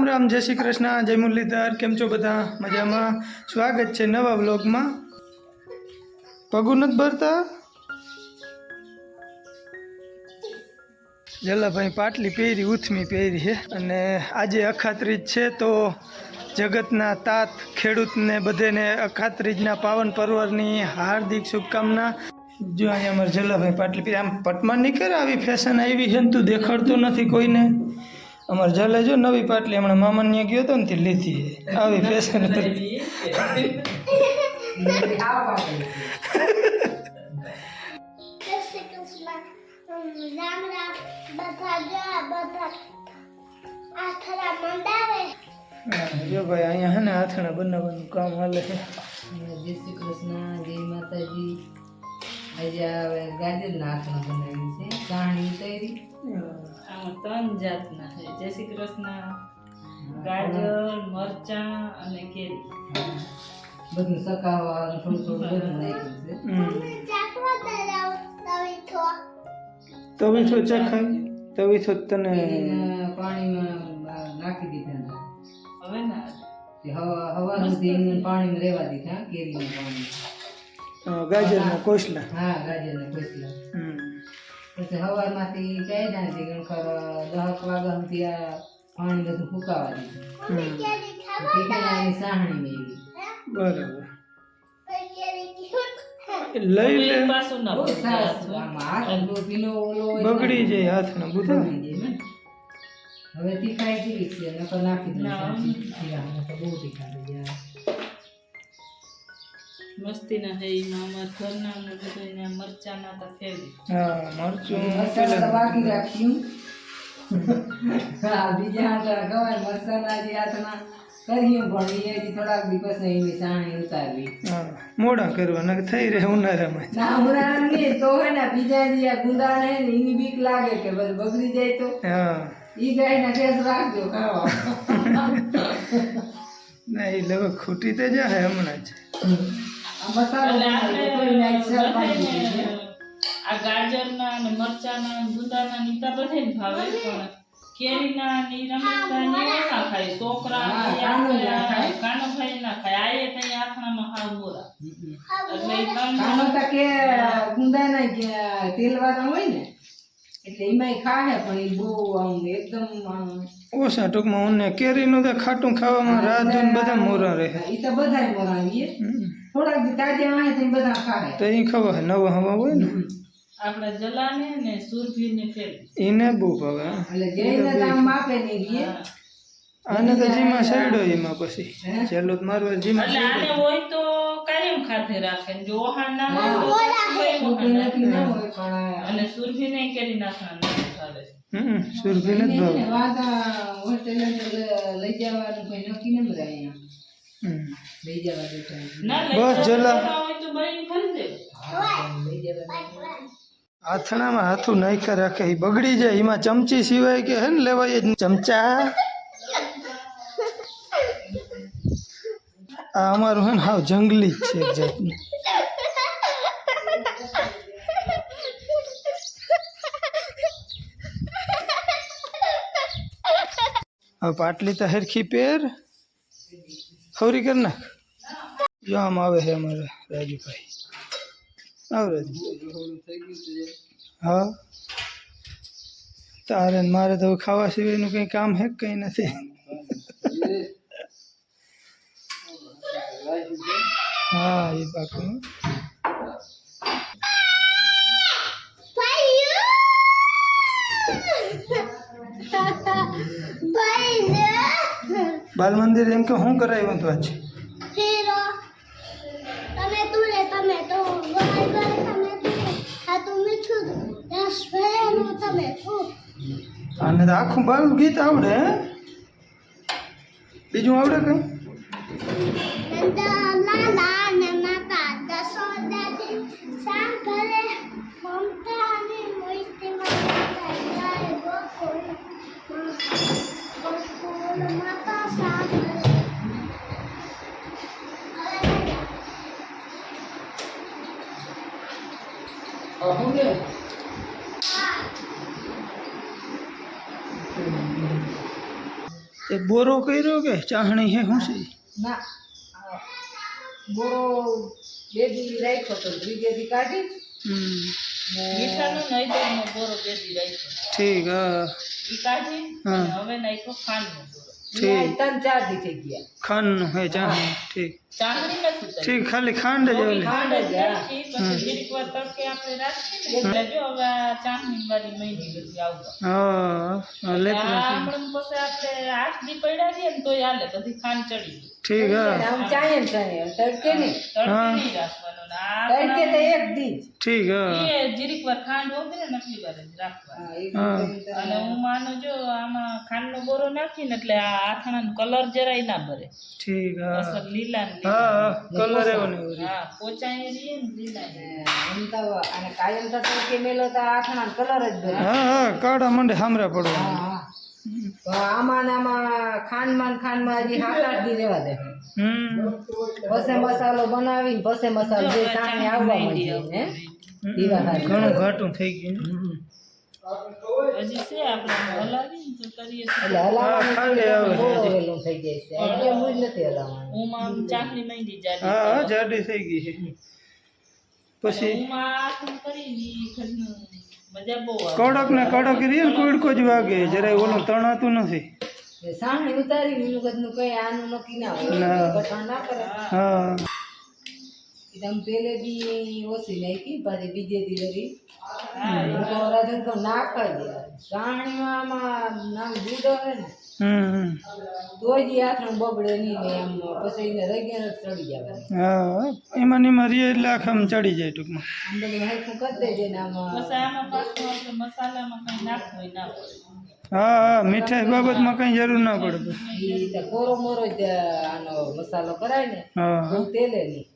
રામ રામ, જય શ્રી કૃષ્ણ, જય મુરલીધર, કેમ છો બધા? મજામાં? સ્વાગત છે નવા વ્લોગમાં. પગું નથી ભરતા? જલાભાઈ પાટલી પહેરી, ઉથમી પહેરી છે અને આજે અખાત્રીજ છે તો જગતના તાત, ખેડૂતને બધેને અખાત્રીજના પાવન પર્વની હાર્દિક શુભકામના. જો અહીંયા અમારે જલાભાઈ પાટલી પહેરી, આમ પટમાં નહીં કરે આવી ફેશન આવી છે ને તું દેખાડતો નથી કોઈને. અમારે જલે જો નવી પાટલી હમણાં મામાને ત્યાં ગયો હતો ને તે લીધી. આવી ફેશન જો ભાઈ, અહીંયા હે ને આથણા બનાવવાનું કામ હાલે છે. જય શ્રી કૃષ્ણ, જય માતાજી. આજે હવે ગાજર નાખવા બનાવી છે. કાણી તૈરી આમાં ત્રણ જાતના છે. જય શ્રી કૃષ્ણ. ગાજર મરચાં અને કેરી. બધું સકાવા થોડું થોડું બધું નાખ્યું છે. તમે છો? તવી તવી તો તને પાણીમાં નાખી દીધા હવે ના હવા હવા પાણીમાં રહેવા દીધા કેરીના પાણી ગાજરના કોસલા. હા ગાજરના કોસલા. પછી હવારમાંથી કાઢ્યા ના કે દહક વાગ્યા સુધી આ પાણી બધું ફૂંકાવા દીધું સાહણી મેળવી. બરાબર. લઈ લે. ના બગડે. આમ હાથ જાય હાથના બધા. બુધા હવે તીખાઈ કેવી છે નકર નાખી દઉં ના. બહુ તીખા જાય મસ્તીના છે એમાં અમારા ઘરના ને મરચાંના તો ફેવરિટ હા મરચું મરચાના તો બાકી રાખ્યું. હા બીજા હાથના ગવાય મસાલા જે હાથના કર્યું પણ એ હજી થોડાક દિવસ એની સાણી ઉતારવી. હા મોડા કરવા કે થઈ રહે ઉનાળામાં. ના નહીં તો હે ને બીજા જે આ ગુંદા ને એની બીક લાગે કે બસ બગડી જાય તો. હા. ઈ ગાય ના કેસ રાખજો ખાવા. ના એ લગભગ ખૂટી તો જાય હમણાં જ. મસાલો. આ ગાજરના ને મરચાના ગુંદાના નીતા બધાયને ભાવે પણ કેરીના ને રમેશભાઈ ને ઓછા ખાય. છોકરા કાનો ખાય. ભાઈ ના ખાય. આ એ તઈ આથણામાં હાવ બોરા એટલે કાનો તો કે ગુંદા ના કે હોય ને એટલે એમાંય ખાહે પણ એ બહુ આમ એકદમ ઓછા ટૂંકમાં ઉને કેરીનું તો ખાટું ખાવામાં રાત જોઈને બધા મોરા રહે. એ તો બધા મોરાવીએ હમ. થોડાક દી તાજા વાહે તો બધા ખાય તો એ ખબર નવા હવા હોય ને. આપણા જલાને ને સુરભીને ફેવરિટ એને બહુ ભાવે. એટલે જઈને તો માપે ને ગીએ આને તો જીમાં સડ્યો એમાં પછી. ચેલો મારવા જીમાં એટલે આને હોય તો કાયમ ખાતે રાખે જો ઓહાણ ના હોય તો ના હોય પણ અને સુરભી ને કેરી નાખવાનું ચાલે હમ સુરભીને જ ભાવે. વાતા હોટેલ લઈ જવાનું કોઈ નક્કી ન બધા અહીંયા. બસ જલા. આથણામાં હાથું નાખ્યા રાખે એ બગડી જાય એમાં ચમચી સિવાય કે હે ને લેવાય જ ચમચા. આ અમારું હે ને હાવ જંગલી જ છે એક જાતનું. હવે પાટલી તો હેરખી પહેર. ખવરી કર નાખ જો આમ આવે છે અમારે રાજુભાઈ આવ રાજુભાઈ હા તારે ને મારે તો હવે ખાવા સિવાયનું કંઈ કામ હે કંઈ નથી હા એ પાકું બાલ મંદિર એમ કે શું કરાવ્યું હતું આજ? તમે તું તમે તો તમે તો આખું બાલ ગીત આવડે બીજું આવડે કંઈ? મમતા એક બોરો કર્યો કે ચાહણી હે શું છે ના આ બોરો બે દી રાખ્યો તો ત્રીજે દી કાઢી હમ ને મીઠાનો નૈવેદ્યનો બોરો બેસી રાખ્યો ઠીક હા ઈ કાઢી હા. અને હવે નાખ્યો ખાંડનો બોરો ને આ ત્રણ ચાર દી થઈ ગયા. ખાંડનું હે. ચાહણી ઠીક. ઠીક ખાલી ખાંડ જ ઓલી ખાંડ જ, પછી જરીક વાર તડકે આપણે રાખીએ ને જો હવે આ વાળી મહિની બધી આવવા. હા પછી. આપણે આઠ દી પડ્યા રહીએ ને તોય હાલે બધી ખાંડ ચડી ગઈ ઠીક હા. આમ ચાય ને ચાય તડકે નહીં. તડકે હા. નહીં રાખવાનો ને આ તડકે તો એક દી જ. ઠીક હા. એ જરીક વાર જ તો અને હું માનું જો આમાં ખાંડનો બોરો નાખીને એટલે આ આથણાનો કલર જરાય ના ભરે. ઠીક હા. અસર લીલા ને હા કલર એવો ને. હા પોચાય રહીએ ને લીલા. એમ તો અને કાયમ તો તડકે મેલો તો આથણા કલર જ ભરે. હા હા કાળા મંડે હામરા પડવા હા. આમાં આમાં ખાંડમાં ને હજી સાત આઠ દી રહેવા દે. પછી મસાલો બનાવીને પછી મસાલો જે સામે આવવા માંડી હે. ઘણું ઘાટું થઈ ગયું પછી? કડક ને કડક રીએ કુડકો જ વાગે જરાય ઓલું તણાતું નથી. સાણી ઉતારી કદનું કઈ આનું નક્કી ના ના. હોય ના કરે. હા. એકદમ પેલે દી ઓછી નાખી પાછી બીજે દી લગી. હા. રાજન તો નાખા દે. સાણીમાં આમાં નામ દૂધ આવે ને હમ હમ. તોય દી આથણ બગડે નહીં ને એમ પછી એને રગેન જ ચડી જાય હા એમાં ને એમાં રીએ એટલે આખામાં ચડી જાય ટૂંકમાં. આમ બધું હરખું કરી દેજે ને આમાં. આમાં મસાલામાં કઈ નાખવું ના હા હા મીઠાઈ બાબતમાં કઈ જરૂર ના પડે. કોરો મોરો જ આનો મસાલો કરાય ને બહુ તેલે નહીં.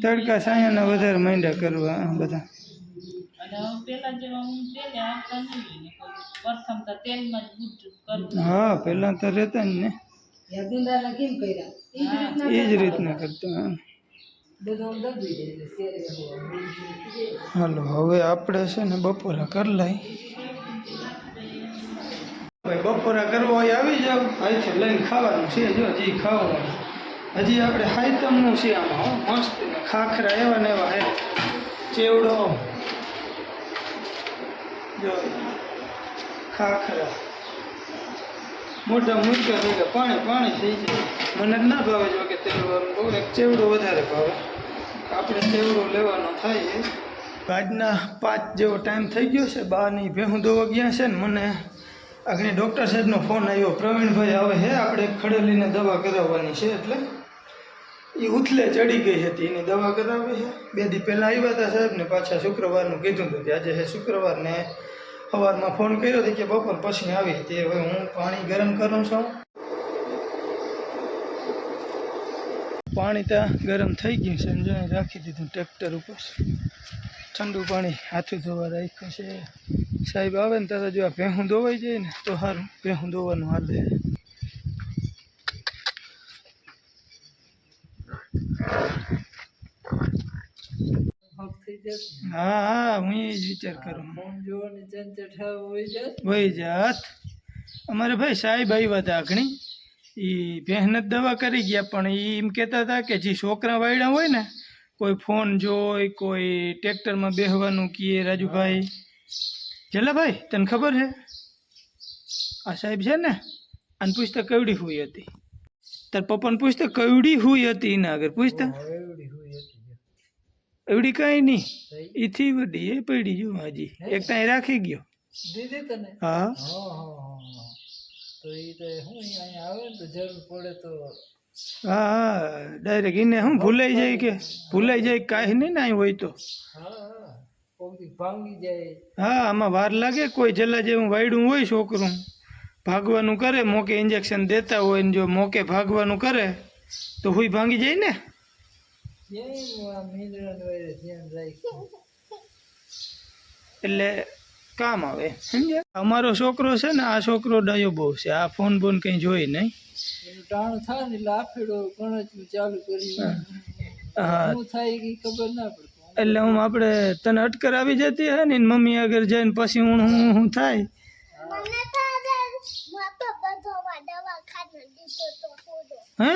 તડકા સાયાના વધારે માંડ્યા કરવા બધા. હા પેલા જેવા હું તેલે આવતા નહીં ને પ્રથમ તો તેલમાં જ ગુડ કરવું હા પહેલા તો રહેતા જ ને. એ જ રીતના કરતા. હાલો હવે આપણે છે ને બપોરા કરી લઈ. ભાઈ બપોરા કરવા હોય આવી જાવ અહીંથી લઈને ખાવાનું છે જો, હજી ખાવાનું હજી આપણે હાઈતમનું છે આમાં મસ્ત. ખાખરા એવા ને એવા હે. ચેવડો. જો, ખાખરા. મોટા મૂક્યો થઈ ગયા પાણી પાણી થઈ જાય. મને જ ના ભાવે જો કે તેલવાળું બહુ એક ચેવડો વધારે ભાવે. આપણે ચેવડો લેવાનો થાય આજના પાંચ જેવો ટાઈમ થઈ ગયો છે, બારની ભેહું દોવા ગયા છે ને મને. આગળ ડૉક્ટર સાહેબનો ફોન આવ્યો. પ્રવીણભાઈ આવે હે, આપણે ખડેલીને દવા કરાવવાની છે એટલે એ ઉથલે ચડી ગઈ હતી. એની દવા કરાવી છે બે દી પહેલાં આવ્યા હતા સાહેબ ને પાછા શુક્રવારનું કીધું હતું આજે હે શુક્રવારને સવારમાં ફોન કર્યો હતો કે બપોર પછી આવી તે હવે હું પાણી ગરમ કરું છું. પાણી ત્યાં ગરમ થઈ ગયું છે. જો રાખી દીધું ટ્રેક્ટર ઉપર. ઠંડુ પાણી હાથું ધોવા રાખ્યું છે. સાહેબ આવે ને ત્યારે જો આ ભેહું ધોવાઈ જાય ને, તો સારું ભેહું ધોવાનું હાલે. હા હા એ જ વિચાર કરું. વહી જાત. અમારે ભાઈ સાહેબ આવ્યા હતા ઘણી એ મહેનત દવા કરી ગયા, પણ એમ કહેતા હતા કે જે છોકરા વાયડા હોય ને, કોઈ ફોન જોઈ કોઈ ટ્રેક્ટરમાં બેહવાનું કીએ રાજુભાઈ. જલાભાઈ તને ખબર છે? આ સાહેબ છે ને આને પૂછતા કવડી હુઈ હતી. તાર પપ્પાને પૂછતા કવડી હુઈ હતી એના આગળ પૂછતા એવડી કાંઈ નહીં. એથી વડી એ પડી ગયું હાજી. એક ત્યાં રાખી ગયો. દીદી તને? હા. તો એ તો હું અહીંયા આવે ને તો જરૂર પડે તો હા હા ડાયરેક્ટ એને શું ભૂલાઈ જાય કે ભૂલાઈ જાય કાંઈ નહીં અહીં હોય તો. હા હા. ભાંગી જાય. હા આમાં વાર લાગે. કોઈ જલ્લા જેવું વાયડું હોય છોકરું. ભાગવાનું કરે મોકે ઇન્જેક્શન દેતા હોય ને જો મોકે ભાગવાનું કરે તો હુઈ ભાંગી જાય ને? એટલે કામ આવે સમજ્યા? અમારો છોકરો છે ને આ છોકરો ડાયો બહુ છે. આ ફોન બોન કંઈ જોઈ નહીં. ટાણું થાય ને એટલે આફેડો ગણતરી ચાલુ કરી હા. થાય ખબર ના પડે. એટલે હું આપણે તને અટકર આવી જતી હે ને મમ્મી આગળ જઈને પછી હું હું થાય. હે?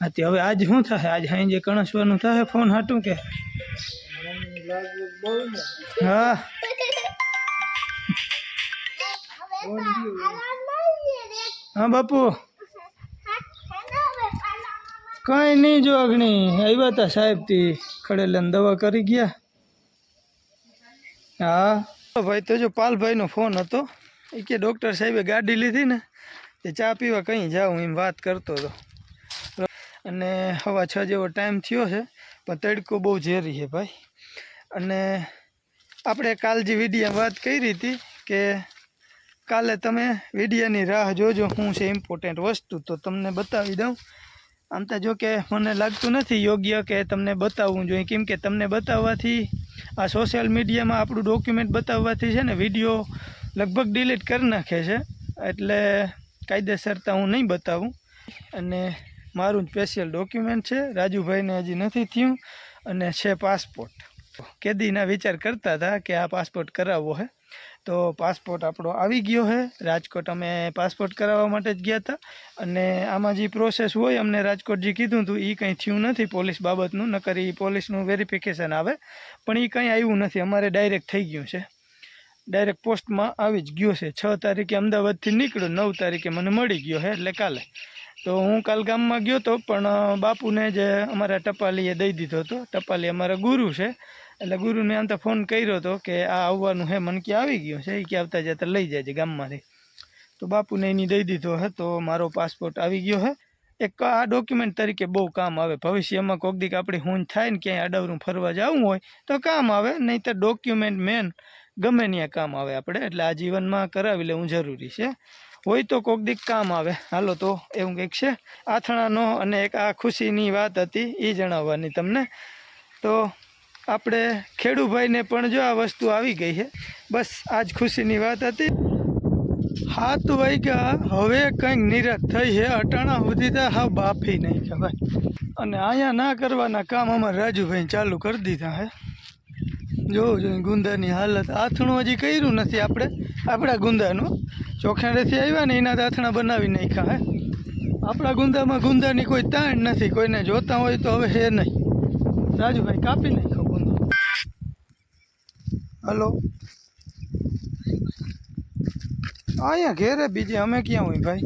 હા તે હવે આજ શું થાય? આજ હાઈ જે કણસવાનું થાય ફોન હાટું કે? હા. હા બાપુ. કઈ નહીં જો અગ્નિ આવ્યા હતા સાહેબથી ખડેલા દવા કરી ગયા. હા. ભાઈ, તો જો પાલભાઈનો ફોન હતો, એ કે ડૉક્ટર સાહેબે ગાડી લીધી ને એ ચા પીવા કંઈ જાઉં એમ વાત કરતો હતો. અને હવા છ જેવો ટાઈમ થયો છે, પણ તડકો બહુ ઝેરી છે ભાઈ. અને આપણે કાલ જે વિડીયા વાત કરી હતી કે કાલે તમે વિડીયાની રાહ જોજો, શું છે ઇમ્પોર્ટન્ટ વસ્તુ, તો તમને બતાવી દઉં. આમ તો જો કે મને લાગતું નથી યોગ્ય કે તમને બતાવવું જોઈએ. કેમ કે તમને બતાવવાથી આ સોશિયલ મીડિયામાં આપણું ડોક્યુમેન્ટ બતાવવાથી છે ને વીડિયો લગભગ ડિલીટ કરી નાખે છે. એટલે કાયદેસરતા હું નહીં બતાવું. અને મારું સ્પેશિયલ ડોક્યુમેન્ટ છે. રાજુભાઈને હજી નથી થયું. અને છે પાસપોર્ટ કેદીના વિચાર કરતા હતા કે આ પાસપોર્ટ કરાવવો છે તો પાસપોર્ટ આપણો આવી ગયો છે રાજકોટ અમે પાસપોર્ટ કરાવવા માટે જ ગયા હતા. અને આમાં જે પ્રોસેસ હોય, અમને રાજકોટ જે કીધું હતું એ કંઈ થયું નથી પોલીસ બાબતનું, નકર એ પોલીસનું વેરિફિકેશન આવે. પણ એ કંઈ આવ્યું નથી. અમારે ડાયરેક્ટ થઈ ગયું છે. ડાયરેક્ટ પોસ્ટમાં આવી જ ગયો છે. છ તારીખે અમદાવાદથી નીકળ્યો, નવ તારીખે મને મળી ગયો છે એટલે કાલે. તો હું કાલ ગામમાં ગયો હતો પણ બાપુને જે અમારા ટપાલીએ દઈ દીધો હતો, ટપાલી અમારા ગુરુ છે એટલે ગુરુને આમ તો ફોન કર્યો હતો કે આ આવવાનું હે, મન કે આવી ગયું છે? એ કે આવતા જતા લઈ જાય છે ગામમાંથી. તો બાપુને એની દઈ દીધો હતો મારો પાસપોર્ટ આવી ગયો હે. એક આ ડોક્યુમેન્ટ તરીકે બહુ કામ આવે. ભવિષ્યમાં કોક દીક આપણી હું થાય ને ક્યાંય અડાવરું ફરવા જવું હોય, તો કામ આવે. નહીં તો ડોક્યુમેન્ટ મેન ગમે ત્યાં કામ આવે આપણે. એટલે આ જીવનમાં કરાવી લેવું જરૂરી છે. હોય તો કોક દીક કામ આવે. હાલો તો એવું કંઈક છે. આથણાનો અને એક આ ખુશીની વાત હતી એ જણાવવાની તમને. તો આપણે ખેડૂભાઈને પણ જો આ વસ્તુ આવી ગઈ છે. બસ આજ ખુશીની વાત હતી. હાથ વાગ્યા, હવે કંઈક નિરાશ થઈ છે. અટાણા સુધી તો હા બાફી નહીં કહેવાય અને અહીંયા ના કરવાના કામ અમારે રાજુભાઈ ચાલુ કરી દીધા હે જોવું જોઈએ ગુંદાની હાલત. આથણું હજી કર્યું નથી આપણે. આપણા ગુંદાનું. ચોખાડેથી આવ્યા ને એના આથણા બનાવી નાખ્યા હે આપણા ગુંદામાં ગુંદાની કોઈ તાણ નથી. કોઈને જોતા હોય તો હવે હે નહીં. રાજુભાઈ કાપી ગુંદો હલો. અહીંયા ઘેરે બીજે અમે ક્યાં હોય ભાઈ?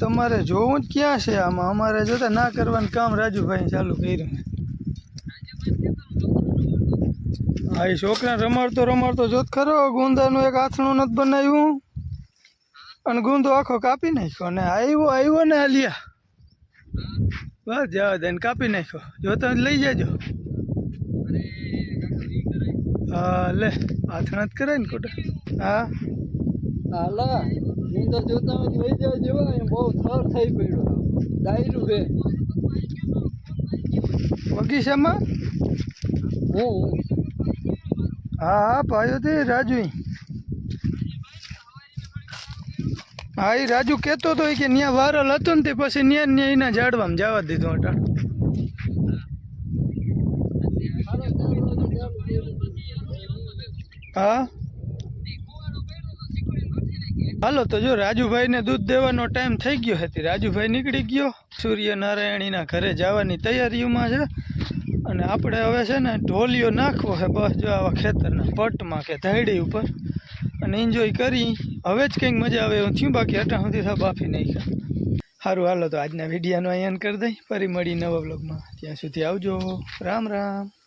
તમારે જોવું જ ક્યાં છે આમાં? અમારે જોતા ના કરવાનું કામ રાજુભાઈ ચાલુ કર્યું હા, એ છોકરા રમાડતો રમાડતો જોત ખરો, ગુંદાનું એક આથણું નથી બનાવ્યું. અને ગુંદો આખો કાપી નાખ્યો અને આવ્યો આવ્યો ને આલિયા બસ જવા દે કાપી નાખ્યો. જોતા લઈ જાજો. લે આથણાત જ કરાય ને ખોટા? હા? હાલા નીંદર જોતા હોય તો લઈ જાવ એમ બહુ થર થઈ પડ્યો. ડાયરું છે. બગીચામાં હું? હા હા ભાઈઓ તે રાજુ હા એ રાજુ કહેતો હતો કે ત્યાં વારલ હતો ને તે પછી ત્યાં ને એના ઝાડવામાં જવા દીધો અટાણ. હા? હાલો, તો જો રાજુભાઈને દૂધ દેવાનો ટાઈમ થઈ ગયો હતી. રાજુભાઈ નીકળી ગયો. સૂર્યનારાયણીના ઘરે જવાની તૈયારીઓમાં છે. અને આપણે હવે છે ને ઢોલિયો નાખવો છે બસ જો આવા ખેતરના પટમાં કે ધાયડી ઉપર. અને એન્જોય કરી. હવે જ કંઈક મજા આવે એવું થયું. બાકી અટા સુધી થાય બાફી નાખ્યા. સારું હાલો, તો આજના વિડીયાનો અહીંયા કરી દઈ. ફરી મળી નવા બ્લોગમાં ત્યાં સુધી આવજો. રામ રામ.